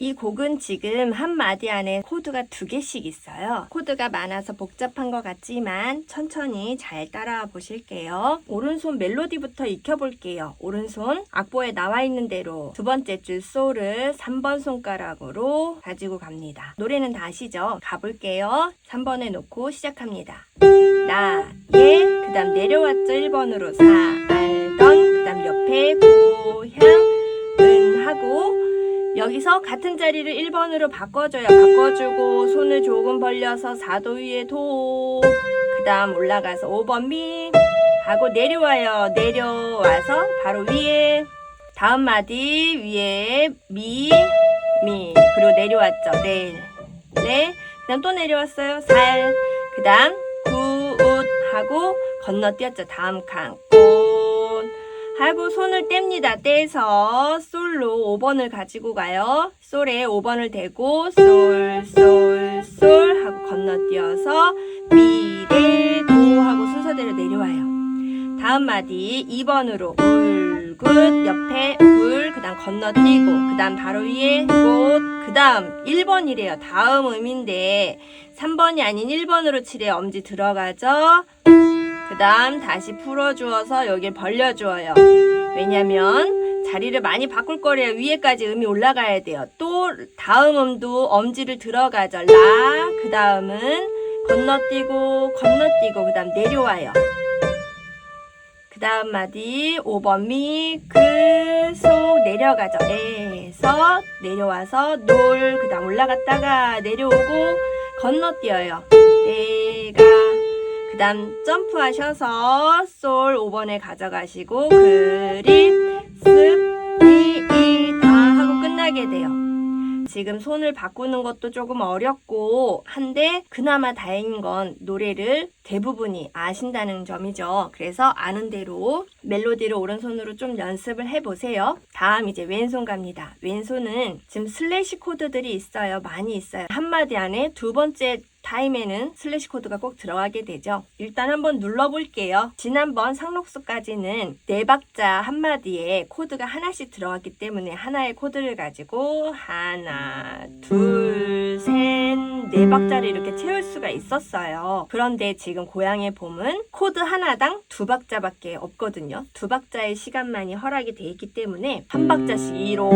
이 곡은 지금 한 마디 안에 코드가 두 개씩 있어요. 코드가 많아서 복잡한 것 같지만 천천히 잘 따라와 보실게요. 오른손 멜로디부터 익혀볼게요. 오른손 악보에 나와 있는 대로 두 번째 줄 솔을 3번 손가락으로 가지고 갑니다. 노래는 다 아시죠? 가볼게요. 3번에 놓고 시작합니다. 나, 예, 그 다음 내려왔죠. 1번으로 사, 알던, 그 다음 옆에 고향, 은 하고 여기서 같은 자리를 1번으로 바꿔줘요. 바꿔주고 손을 조금 벌려서 4도 위에 도. 그 다음 올라가서 5번 미. 하고 내려와요. 내려와서 바로 위에. 다음 마디 위에 미, 미. 그리고 내려왔죠. 네. 네. 그 다음 또 내려왔어요. 살. 그 다음 굿 하고 건너뛰었죠. 다음 칸. 꽃. 하고 손을 뗍니다. 떼서 솔로 5번을 가지고 가요. 솔에 5번을 대고 솔, 솔, 솔 하고 건너뛰어서 미, 레, 도 하고 순서대로 내려와요. 다음 마디 2번으로 울, 굿, 옆에 울, 그 다음 건너뛰고, 그 다음 바로 위에 꽃, 그 다음 1번이래요. 다음 음인데 3번이 아닌 1번으로 칠해요. 엄지 들어가죠? 그 다음 다시 풀어주어서 여길 벌려주어요. 왜냐면 자리를 많이 바꿀 거래요. 위에까지 음이 올라가야 돼요. 또 다음 음도 엄지를 들어가죠. 라, 그 다음은 건너뛰고 건너뛰고 그 다음 내려와요. 그 다음 마디 5번 미, 그, 속 내려가죠. 에서 내려와서 놀, 그 다음 올라갔다가 내려오고 건너뛰어요. 내가 그 다음 점프하셔서 솔 5번에 가져가시고 그립 습 이 이 다 하고 끝나게 돼요. 지금 손을 바꾸는 것도 조금 어렵고 한데 그나마 다행인 건 노래를 대부분이 아신다는 점이죠. 그래서 아는 대로 멜로디를 오른손으로 좀 연습을 해보세요. 다음 이제 왼손 갑니다. 왼손은 지금 슬래시 코드들이 있어요. 많이 있어요. 한마디 안에 두 번째 타임에는 슬래시 코드가 꼭 들어가게 되죠. 일단 한번 눌러볼게요. 지난번 상록수까지는 네 박자 한 마디에 코드가 하나씩 들어갔기 때문에 하나의 코드를 가지고 하나, 둘, 셋, 네 박자를 이렇게 채울 수가 있었어요. 그런데 지금 고향의 봄은 코드 하나당 두 박자밖에 없거든요. 두 박자의 시간만이 허락이 돼 있기 때문에 한 박자씩 2로,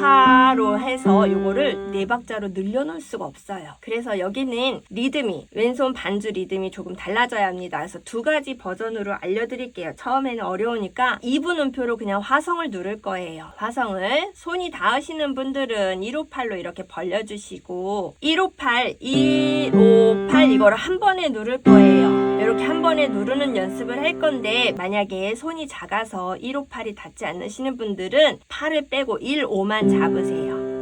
8로 해서 요거를 네 박자로 늘려놓을 수가 없어요. 그래서 여기는 리듬이 왼손 반주 리듬이 조금 달라져야 합니다. 그래서 두 가지 버전으로 알려드릴게요. 처음에는 어려우니까 2분 음표로 그냥 화성을 누를 거예요. 화성을 손이 닿으시는 분들은 158로 이렇게 벌려주시고 158, 158 이거를 한 번에 누를 거예요. 이렇게 한 번에 누르는 연습을 할 건데 만약에 손이 작아서 158이 닿지 않으시는 분들은 팔을 빼고 15만 잡으세요.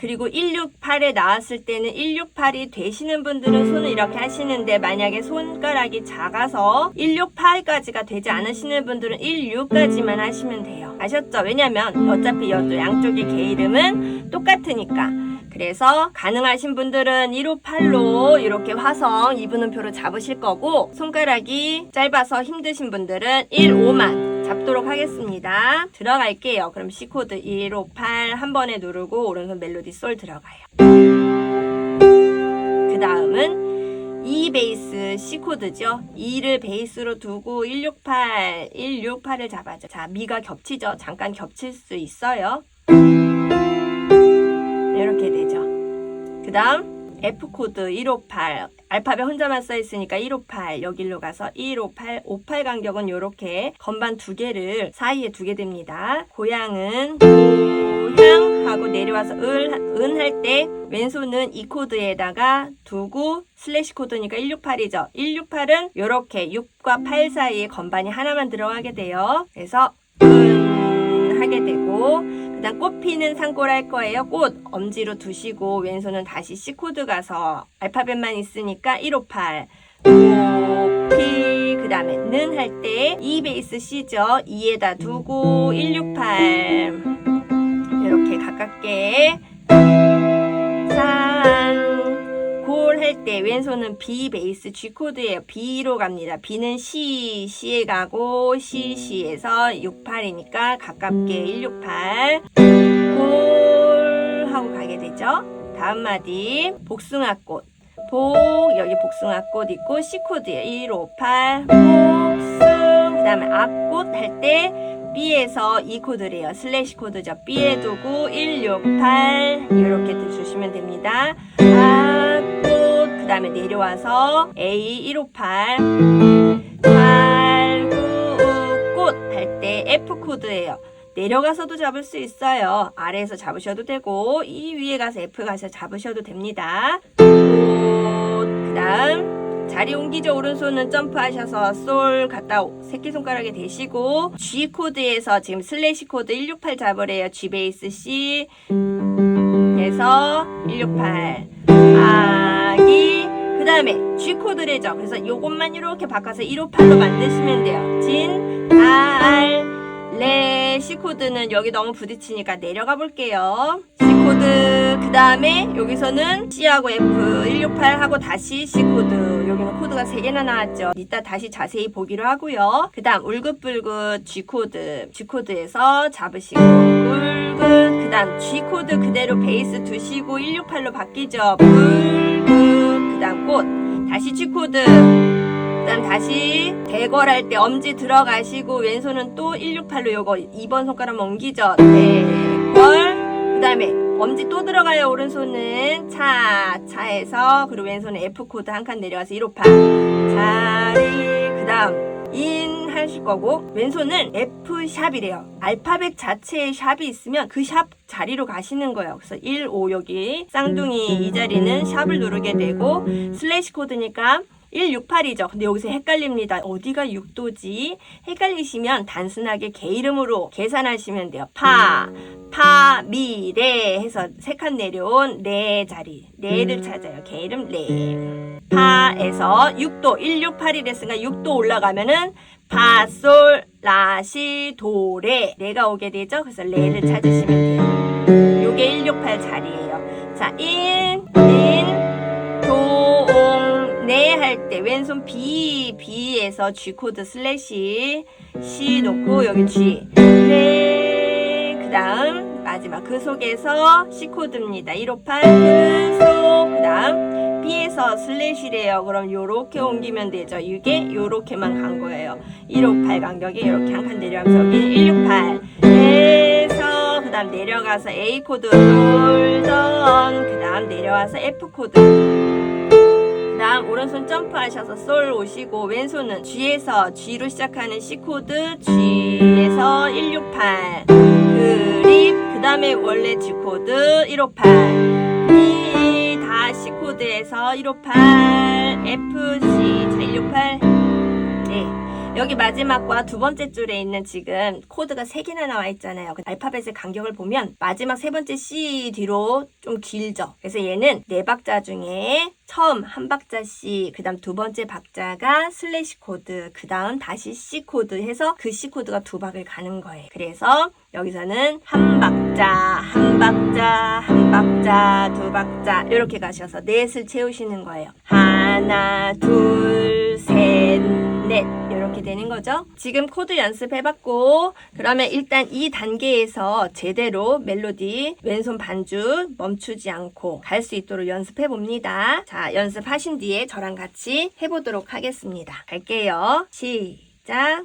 그리고 168에 나왔을 때는 168이 되시는 분들은 손을 이렇게 하시는데 만약에 손가락이 작아서 168까지가 되지 않으시는 분들은 16까지만 하시면 돼요. 아셨죠? 왜냐면 어차피 이 양쪽의 개 이름은 똑같으니까. 그래서 가능하신 분들은 158로 이렇게 화성 2분음표로 잡으실 거고 손가락이 짧아서 힘드신 분들은 15만 잡도록 하겠습니다. 들어갈게요. 그럼 C코드 158 한 번에 누르고 오른손 멜로디 솔 들어가요. 그 다음은 E 베이스 C 코드죠. 2를 베이스로 두고 168, 168을 잡아줘. 자, 미가 겹치죠. 잠깐 겹칠 수 있어요. 그 다음 F 코드 158 알파벳 혼자만 써 있으니까 158 여기로 가서 158 58 간격은 이렇게 건반 두 개를 사이에 두게 됩니다. 고향은 고향 하고 내려와서 은할 때 왼손은 이 코드에다가 두고 슬래시 코드니까 168이죠. 168은 이렇게 6과 8 사이에 건반이 하나만 들어가게 돼요. 그래서 은 하게 되고 그다음 꽃 피는 상골 할 거예요. 꽃 엄지로 두시고 왼손은 다시 C 코드 가서 알파벳만 있으니까 158 꽃피. 그다음에 는 할때 E 베이스 C죠. 2에다 두고 168 이렇게 가깝게. 산골 할 때 왼손은 B 베이스 G 코드예요. B로 갑니다. B는 C, C에 가고 C, C에서 68이니까 가깝게 168 골 하고 되죠. 다음 마디 복숭아꽃. 복 여기 복숭아꽃 있고 C 코드예요. 158 복숭 그다음에 악꽃 할 때 B에서 이 코드래요. 슬래시 코드죠. B에 두고 168 이렇게 주시면 됩니다. 그 다음에 내려와서 A 158 팔구꽃 할 때 F 코드예요. 내려가서도 잡을 수 있어요. 아래에서 잡으셔도 되고 이 위에 가서 F 가서 잡으셔도 됩니다. 그 다음 자리 옮기죠. 오른손은 점프하셔서 솔 갔다 새끼손가락에 대시고 G 코드에서 지금 슬래시 코드 168 잡으래요. G 베이스 C 에서 168 아기 그 다음에 G 코드래죠. 그래서 요것만 이렇게 바꿔서 158로 만드시면 돼요. 진, 알, 레, C 코드는 여기 너무 부딪히니까 내려가 볼게요. C 코드 그 다음에 여기서는 C하고 F 168 하고 다시 C 코드 여기는 코드가 3개나 나왔죠. 이따 다시 자세히 보기로 하고요. 그 다음 울긋불긋 G 코드 G 코드에서 잡으시고 울긋 그 다음 G 코드 그대로 베이스 두시고 168로 바뀌죠. 울긋 그 다음 꽃 다시 G 코드. 그다음 다시 대걸할 때 엄지 들어가시고 왼손은 또 168로 요거 2번 손가락 옮기죠. 대걸 그 다음에 엄지 또 들어가요. 오른손은. 차 차에서. 그리고 왼손은 F 코드 한 칸 내려가서 158 자리 그 다음 인 하실 거고 왼손은 F 샵이래요. 알파벳 자체에 샵이 있으면 그 샵 자리로 가시는 거예요. 그래서 1, 5 여기 쌍둥이 이 자리는 샵을 누르게 되고 슬래시 코드니까 168이죠. 근데 여기서 헷갈립니다. 어디가 6도지? 헷갈리시면 단순하게 개 이름으로 계산하시면 돼요. 파, 음. 파, 미, 레 해서 세 칸 내려온 레 자리. 레를 음. 찾아요. 개 이름 레. 파에서 6도, 168이 됐으니까 6도 올라가면은 파, 솔, 라, 시, 도, 레. 레가 오게 되죠. 그래서 레를 음. 찾으시면 돼요. 요게 168 자리예요. 자, 1, 할 때 왼손 B, B에서 G 코드 슬래시 C 놓고 여기 G. 네. 그 다음 마지막 그 속에서 C 코드입니다. 158 그 속. 그 다음 B에서 슬래시래요. 그럼 요렇게 옮기면 되죠. 이게 요렇게만 간 거예요. 158 간격에 이렇게 한 칸 내려가면서 여기 168 해서 그 다음 내려가서 A 코드 롤던 그 다음 내려와서 F 코드 그 다음 오른손 점프하셔서 솔 오시고 왼손은 G에서 G로 시작하는 C 코드 G에서 168 그립 그 다음에 원래 G 코드 158 이다 C 코드에서 158 F C 자168 네. 여기 마지막과 두 번째 줄에 있는 지금 코드가 세 개나 나와 있잖아요. 그 알파벳의 간격을 보면 마지막 세 번째 C 뒤로 좀 길죠. 그래서 얘는 네 박자 중에 처음 한 박자 C, 그 다음 두 번째 박자가 슬래시 코드, 그 다음 다시 C 코드 해서 그 C 코드가 두 박을 가는 거예요. 그래서 여기서는 한 박자, 한 박자, 한 박자, 두 박자 이렇게 가셔서 넷을 채우시는 거예요. 하나, 둘, 셋, 넷 이렇게 되는 거죠. 지금 코드 연습해봤고 그러면 일단 이 단계에서 제대로 멜로디 왼손 반주 멈추지 않고 갈 수 있도록 연습해 봅니다. 자 연습하신 뒤에 저랑 같이 해보도록 하겠습니다. 갈게요. 시작.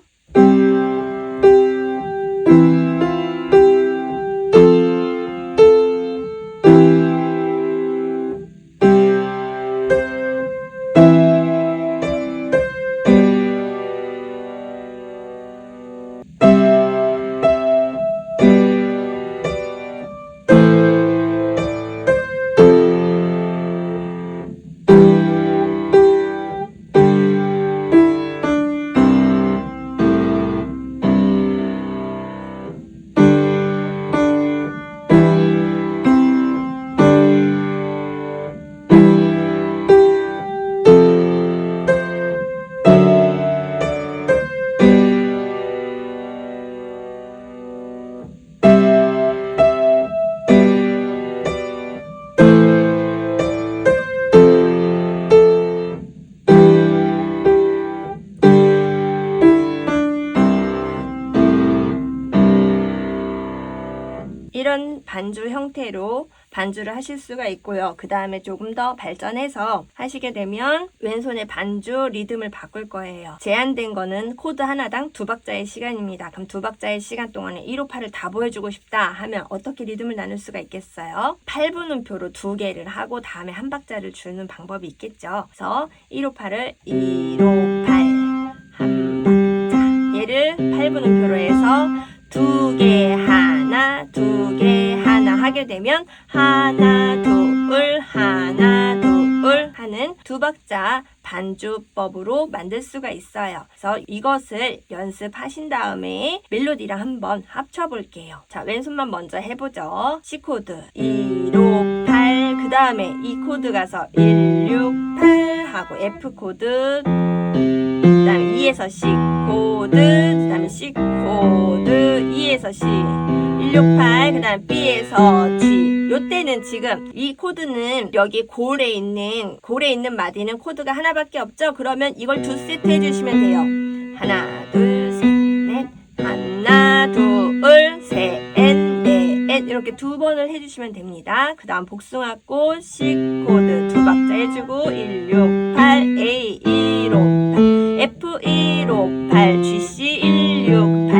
반주 형태로 반주를 하실 수가 있고요. 그 다음에 조금 더 발전해서 하시게 되면 왼손에 반주 리듬을 바꿀 거예요. 제한된 거는 코드 하나당 두 박자의 시간입니다. 그럼 두 박자의 시간 동안에 1, 5, 8을 다 보여주고 싶다 하면 어떻게 리듬을 나눌 수가 있겠어요? 8분음표로 두 개를 하고 다음에 한 박자를 주는 방법이 있겠죠. 그래서 1, 5, 8을 1, 5, 반주법으로 만들 수가 있어요. 그래서 이것을 연습하신 다음에 멜로디랑 한번 합쳐 볼게요. 자, 왼손만 먼저 해보죠. C 코드 158, 그 다음에 E 코드 가서 168 하고 F 코드 그 다음에 E에서 C 코드, 그 다음에 C 코드, E에서 C, 168, 그 다음에 B에서 G. 요때는 지금 이 코드는 여기 골에 있는, 골에 있는 마디는 코드가 하나밖에 없죠? 그러면 이걸 두 세트 해주시면 돼요. 하나, 둘, 셋, 넷. 하나, 둘, 셋, 넷. 이렇게 두 번을 해주시면 됩니다. 그 다음 복숭아꽃, C 코드 두 박자 해주고, 168, A, 158. F158, GC168,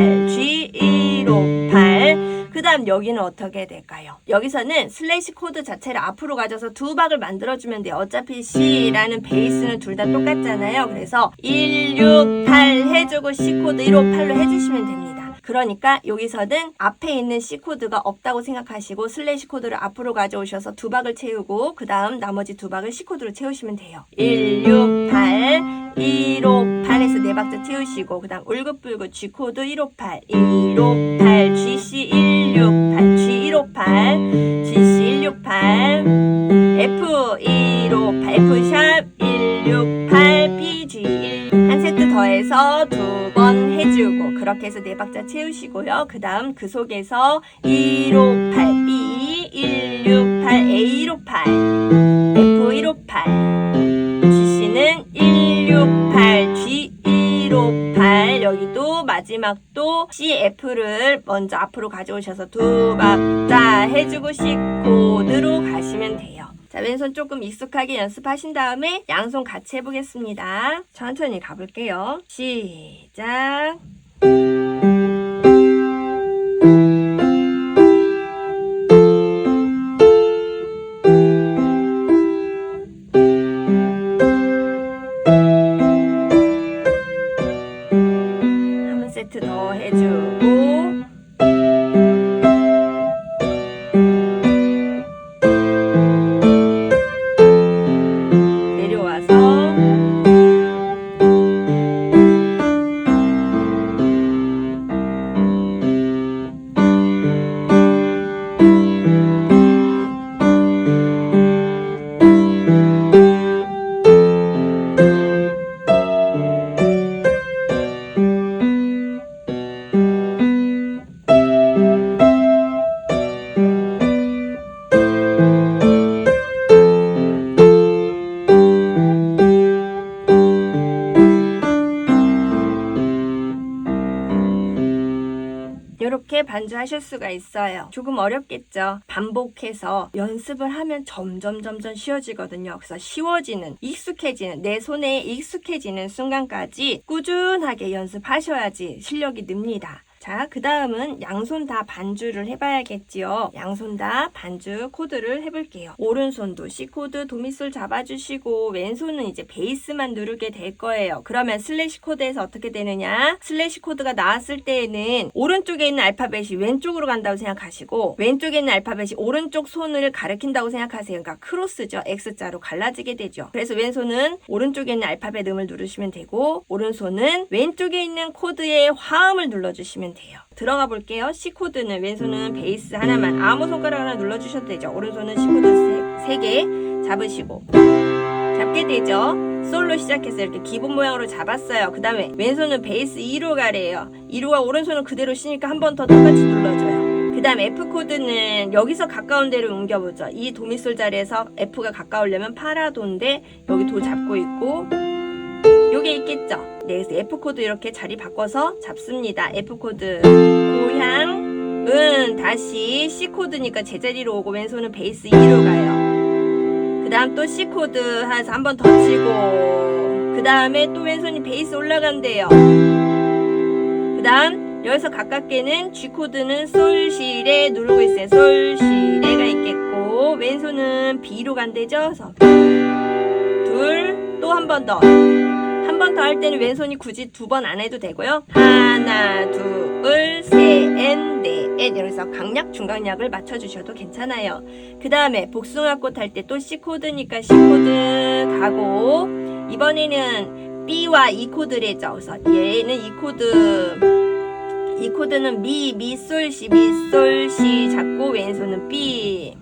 G158. 그 다음 여기는 어떻게 될까요? 여기서는 슬래시 코드 자체를 앞으로 가져서 두 박을 만들어주면 돼요. 어차피 C라는 베이스는 둘 다 똑같잖아요. 그래서 168 해주고 C 코드 158로 해주시면 됩니다. 그러니까 여기서는 앞에 있는 C 코드가 없다고 생각하시고 슬래시 코드를 앞으로 가져오셔서 두 박을 채우고 그 다음 나머지 두 박을 C 코드로 채우시면 돼요. 168, 158에서 네 박자 채우시고 그 다음 울긋불긋 G 코드 158, 158, GC 168, 그렇게 해서 네 박자 채우시고요. 그 다음 그 속에서 158, B 168, A 158, F 158, GC는 168, G 158 여기도 마지막도 CF를 먼저 앞으로 가져오셔서 두 박자 해주고 C 코드로 가시면 돼요. 자, 왼손 조금 익숙하게 연습하신 다음에 양손 같이 해보겠습니다. 천천히 가볼게요. 시작. 한 반주하실 수가 있어요. 조금 어렵겠죠. 반복해서 연습을 하면 점점 점점 쉬워지거든요. 그래서 쉬워지는, 익숙해지는, 내 손에 익숙해지는 순간까지 꾸준하게 연습하셔야지 실력이 늡니다. 자, 그 다음은 양손 다 반주를 해봐야겠지요. 양손 다 반주 코드를 해볼게요. 오른손도 C 코드 도미솔 잡아주시고 왼손은 이제 베이스만 누르게 될 거예요. 그러면 슬래시 코드에서 어떻게 되느냐? 슬래시 코드가 나왔을 때에는 오른쪽에 있는 알파벳이 왼쪽으로 간다고 생각하시고 왼쪽에 있는 알파벳이 오른쪽 손을 가리킨다고 생각하세요. 그러니까 크로스죠. X자로 갈라지게 되죠. 그래서 왼손은 오른쪽에 있는 알파벳 음을 누르시면 되고 오른손은 왼쪽에 있는 코드의 화음을 눌러주시면 돼요. 들어가 볼게요. C 코드는 왼손은 베이스 하나만 아무 손가락 하나 눌러주셔도 되죠. 오른손은 C 코드 3개 잡으시고 잡게 되죠. 솔로 시작해서 이렇게 기본 모양으로 잡았어요. 그 다음에 왼손은 베이스 2로 가래요. 2로가 오른손은 그대로 쉬니까 한 번 더 똑같이 눌러줘요. 그 다음 F 코드는 여기서 가까운 데로 옮겨보죠. 이 도미솔 자리에서 F가 가까우려면 파라도인데 여기 도 잡고 있고 요게 있겠죠? 네, 그래서 F 코드 이렇게 자리 바꿔서 잡습니다. F 코드 고향 은 다시 C 코드니까 제자리로 오고 왼손은 베이스 2로 가요. 그 다음 또 C 코드 해서 한 번 더 치고 그 다음에 또 왼손이 베이스 올라간대요. 그 다음 여기서 가깝게는 G 코드는 솔시레 누르고 있어요. 솔시레가 있겠고 왼손은 B로 간대죠. 그래서 둘, 또 한 번 더. 한 번 더 할 때는 왼손이 굳이 두 번 안 해도 되고요. 하나, 둘, 셋, 넷. 여기서 강약, 중강약을 맞춰주셔도 괜찮아요. 그 다음에 복숭아꽃 할 때 또 C 코드니까 C 코드 가고 이번에는 B와 E 코드래죠. 그래서 얘는 E 코드. 이 코드는 미, 미, 솔, 시, 미, 솔, 시 잡고 왼손은 B.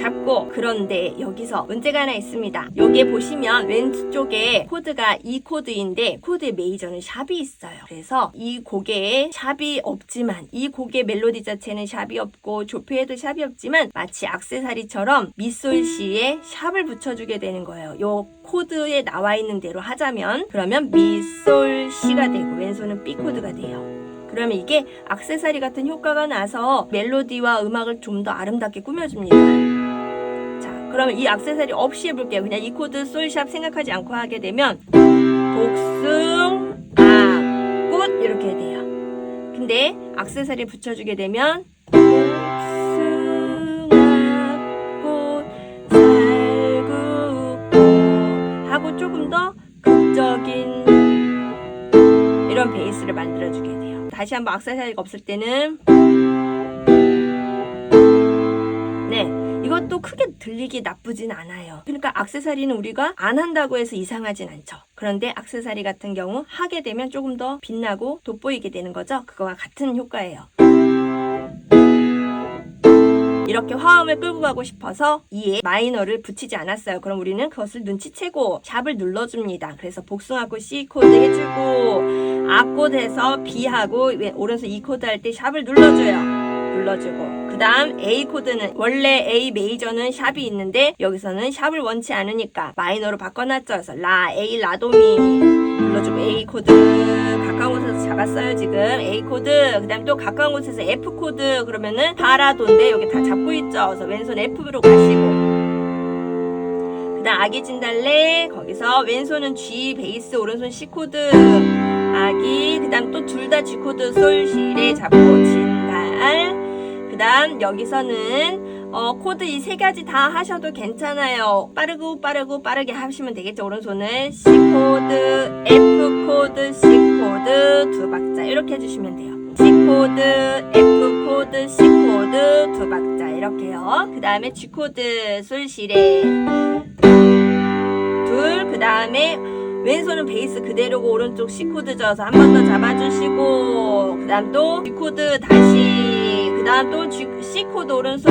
잡고 그런데 여기서 문제가 하나 있습니다. 여기에 보시면 왼쪽에 코드가 이 코드인데 코드의 메이저는 샵이 있어요. 그래서 이 곡에 샵이 없지만 이 곡의 멜로디 자체는 샵이 없고 조표에도 샵이 없지만 마치 악세사리처럼 미솔시에 샵을 붙여주게 되는 거예요. 요 코드에 나와 있는 대로 하자면 그러면 미솔시가 되고 왼손은 B 코드가 돼요. 그러면 이게 악세사리 같은 효과가 나서 멜로디와 음악을 좀 더 아름답게 꾸며줍니다. 자, 그러면 이 악세사리 없이 해볼게요. 그냥 이 코드 솔샵 생각하지 않고 하게 되면 복숭, 아, 꽃 이렇게 돼요. 근데 악세사리 붙여주게 되면 복숭아, 꽃, 살구꽃 하고 조금 더 극적인 이런 베이스를 만들어주게 돼요. 다시 한번 악세사리가 없을 때는 들리기 나쁘진 않아요. 그러니까 악세사리는 우리가 안 한다고 해서 이상하진 않죠. 그런데 악세사리 같은 경우 하게 되면 조금 더 빛나고 돋보이게 되는 거죠. 그거와 같은 효과예요. 이렇게 화음을 끌고 가고 싶어서 이에 마이너를 붙이지 않았어요. 그럼 우리는 그것을 눈치채고 샵을 눌러줍니다. 그래서 복숭아꽃 C 코드 해주고 아꽃에서 B하고 왼- 오른손 E 코드 할 때 샵을 눌러줘요. 눌러주고 그 다음 A 코드는 원래 A 메이저는 샵이 있는데 여기서는 샵을 원치 않으니까 마이너로 바꿔놨죠. 그래서 라 A 라도미. 눌러주고 A 코드 가까운 곳에서 잡았어요 지금. A 코드 그 다음 또 가까운 곳에서 F 코드 그러면은 파라도인데 여기 다 잡고 있죠. 그래서 왼손 F로 가시고. 그 다음 아기 진달래 거기서 왼손은 G 베이스 오른손 C 코드. 아기 그 다음 또 둘 다 G 코드 솔시레 잡고 진달 그 다음 여기서는 어, 코드 이 세 가지 다 하셔도 괜찮아요. 빠르고 빠르고 빠르게 하시면 되겠죠? 오른손은 C 코드 F 코드 C 코드 두 박자 이렇게 해주시면 돼요. C 코드 F 코드 C 코드 두 박자 이렇게요. 그 다음에 G 코드 솔시레 둘, 그 다음에 왼손은 베이스 그대로고 오른쪽 C 코드 져서 한 번 더 잡아주시고 그 다음 또 G 코드 다시 그 다음 또 G, C 코드 오른손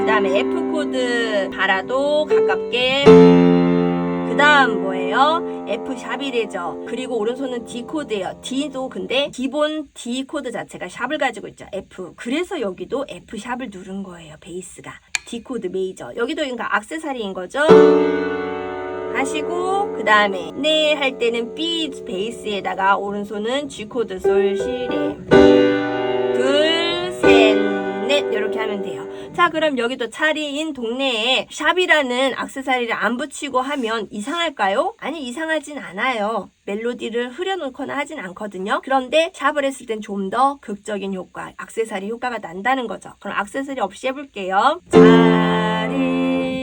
그 다음에 F 코드 바라도 가깝게 그 다음 뭐예요? F 샵이래죠. 그리고 오른손은 D 코드예요. D도 근데 기본 D 코드 자체가 샵을 가지고 있죠. F. 그래서 여기도 F 샵을 누른 거예요. 베이스가. D 코드 메이저. 여기도 그러니까 악세사리인 거죠. 하시고 그 다음에 네 할 때는 B 베이스에다가 오른손은 G 코드 솔시레 둘셋 넷 이렇게 하면 돼요. 자 그럼 여기도 차리인 동네에 샵이라는 악세사리를 안 붙이고 하면 이상할까요? 아니 이상하진 않아요. 멜로디를 흐려놓거나 하진 않거든요. 그런데 샵을 했을 땐 좀 더 극적인 효과, 악세사리 효과가 난다는 거죠. 그럼 악세사리 없이 해볼게요. 차리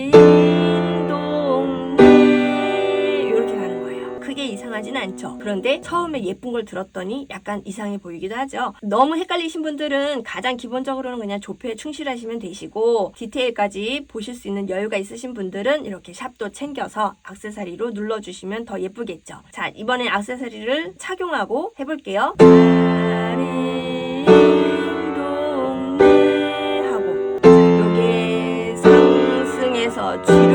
이상하진 않죠. 그런데 처음에 예쁜 걸 들었더니 약간 이상해 보이기도 하죠. 너무 헷갈리신 분들은 가장 기본적으로는 그냥 조표에 충실하시면 되시고 디테일까지 보실 수 있는 여유가 있으신 분들은 이렇게 샵도 챙겨서 악세사리로 눌러주시면 더 예쁘겠죠. 자, 이번엔 악세사리를 착용하고 해볼게요. 하고 자, 요게 상승해서 뒤로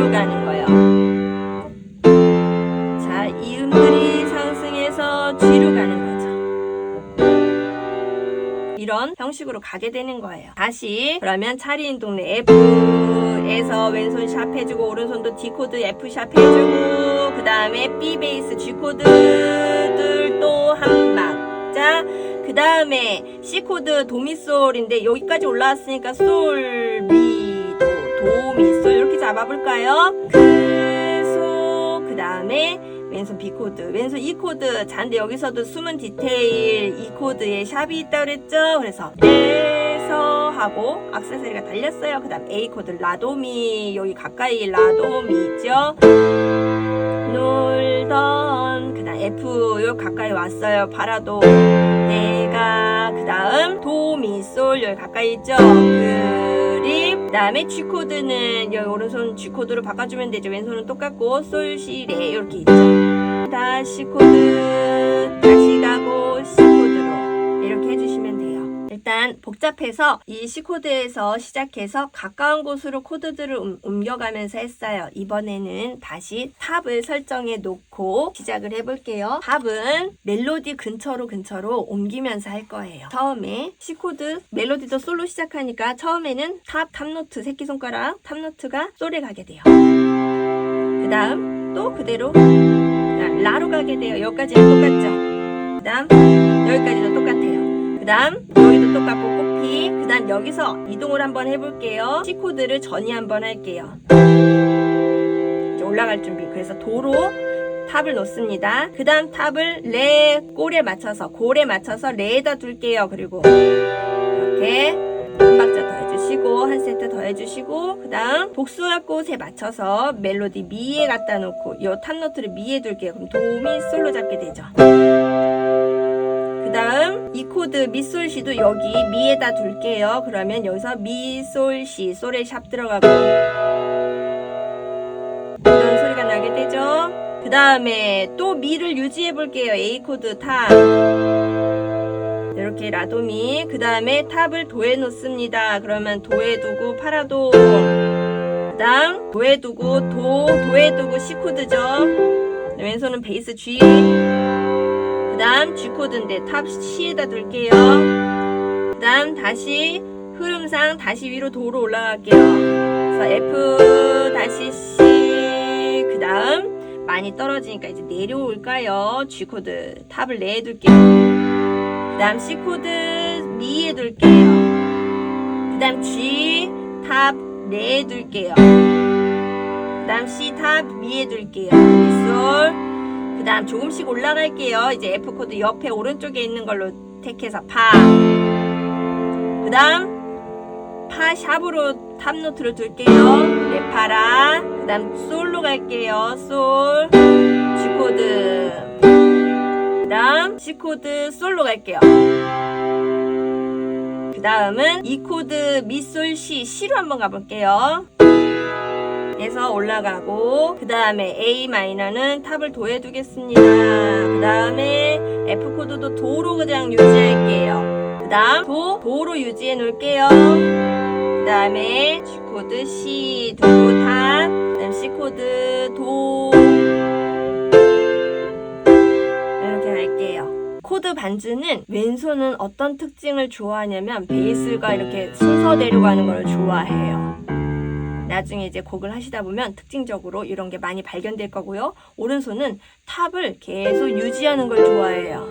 이런 형식으로 가게 되는 거예요. 다시 그러면 차리인 동네 F에서 왼손 샵 해주고 오른손도 D 코드 F 샵 해주고 그 다음에 B 베이스 G 코드들 또 한 박자 그그 다음에 C 코드 도미솔인데 여기까지 올라왔으니까 솔, 미, 도, 도, 미, 솔 이렇게 잡아볼까요? 그, 소, 그 다음에 왼손 B 코드, 왼손 E 코드. 잔데 여기서도 숨은 디테일 E 코드에 샵이 있다 그랬죠? 그래서 에서 하고 악세사리가 달렸어요. 그다음 A 코드 라도미 여기 가까이 라도미 있죠? 놀던 그다음 F 여기 가까이 왔어요. 바라도 내가 그다음 도미솔 여기 가까이 있죠? 그립 그 다음에 G 코드는 여기 오른손 G 코드로 바꿔주면 되죠. 왼손은 똑같고 솔 시 레 이렇게 있죠. 다시 코드 다시 가고 C 코드로 이렇게 해주시면 돼요. 일단 복잡해서 이 C 코드에서 시작해서 가까운 곳으로 코드들을 움- 옮겨가면서 했어요. 이번에는 다시 탑을 설정해 놓고 시작을 해볼게요. 탑은 멜로디 근처로 근처로 옮기면서 할 거예요. 처음에 C 코드 멜로디도 솔로 시작하니까 처음에는 탑 탑노트 새끼손가락 탑노트가 솔에 가게 돼요. 그 다음 또 그대로 라로 가게 돼요. 여기까지는 똑같죠? 그 다음 여기까지도 똑같아요. 그 다음 여기도 똑같고 코피 그 다음 여기서 이동을 한번 해볼게요. C 코드를 전이 한번 할게요. 이제 올라갈 준비. 그래서 도로 탑을 놓습니다. 그 다음 탑을 레 골에 맞춰서 골에 맞춰서 레에다 둘게요. 그리고 이렇게 한 박자 더 해주시고 한 세트 더 해주시고 그 다음 복숭아 꽃에 맞춰서 멜로디 미에 갖다 놓고 이 탑노트를 미에 둘게요. 그럼 도미 솔로 잡게 되죠. 그 다음 이 코드 미솔시도 여기 미에다 둘게요. 그러면 여기서 미솔시 솔에 샵 들어가고 이런 소리가 나게 되죠. 그 다음에 또 미를 유지해 볼게요. A 코드 탑 이렇게 라도미 그 다음에 탑을 도에 놓습니다. 그러면 도에 두고 파라도 그 다음 도에 두고 도 도에 두고 C 코드죠. 왼손은 베이스 G 그 다음 G 코드인데 탑 C에다 둘게요. 그 다음 다시 흐름상 다시 위로 도로 올라갈게요. 그래서 F 다시 C 그 다음 많이 떨어지니까 이제 내려올까요? G 코드 탑을 내둘게요. 그 다음 C 코드 미에 둘게요. 그 다음 G 탑 내둘게요. 그 다음 C 탑 미에 둘게요. 미솔 그 다음 조금씩 올라갈게요. 이제 F 코드 옆에 오른쪽에 있는 걸로 택해서 파. 그 다음 파 샵으로 탑 노트를 둘게요. 레파라. 그 다음 솔로 갈게요. 솔. G 코드. 그 다음 C 코드 솔로 갈게요. 그 다음은 E 코드 미솔 C C로 한번 가볼게요. 에서 올라가고 그 다음에 A 마이너는 탑을 도에 두겠습니다. 그 다음에 F 코드도 도로 그냥 유지할게요. 그 다음 도 도로 유지해 놓을게요. 그 다음에 G 코드 C 두고 탑, 그 다음 C 코드 도 이렇게 할게요. 코드 반주는 왼손은 어떤 특징을 좋아하냐면 베이스가 이렇게 순서대로 가는 걸 좋아해요. 나중에 이제 곡을 하시다 보면 특징적으로 이런 게 많이 발견될 거고요. 오른손은 탑을 계속 유지하는 걸 좋아해요.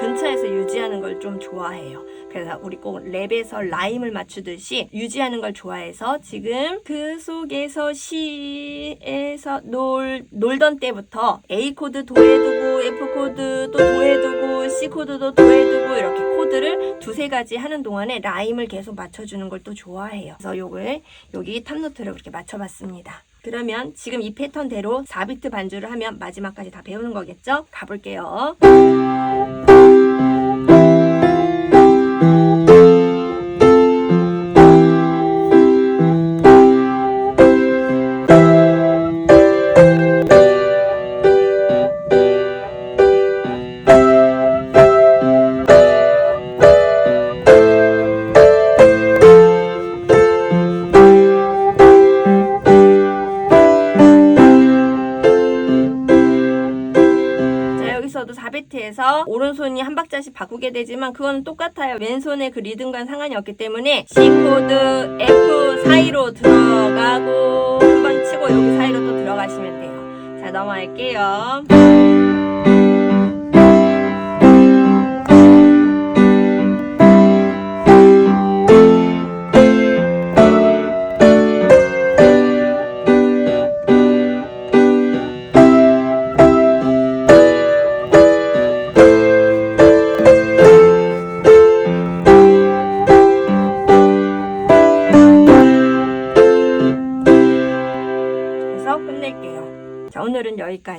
근처에서 유지하는 걸 좀 좋아해요. 그래서 우리 꼭 랩에서 라임을 맞추듯이 유지하는 걸 좋아해서 지금 그 속에서 시에서 놀, 놀던 때부터 A 코드 도에 두고 F 코드 또 도에 두고 C 코드도 도에 두고 이렇게 코드를 두세 가지 하는 동안에 라임을 계속 맞춰주는 걸 또 좋아해요. 그래서 요걸 여기 탑노트를 그렇게 맞춰봤습니다. 그러면 지금 이 패턴대로 4비트 반주를 하면 마지막까지 다 배우는 거겠죠? 가볼게요. 자, 여기서도 4비트에서 오른손이 한 박자씩 바꾸게 되지만 그건 똑같아요. 왼손의 그 리듬과는 상관이 없기 때문에 C 코드 F 사이로 들어가고 한 번 치고 여기 사이로 또 들어가시면 돼요. 넘어갈게요.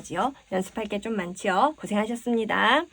여기까지요. 연습할 게 좀 많지요. 고생하셨습니다.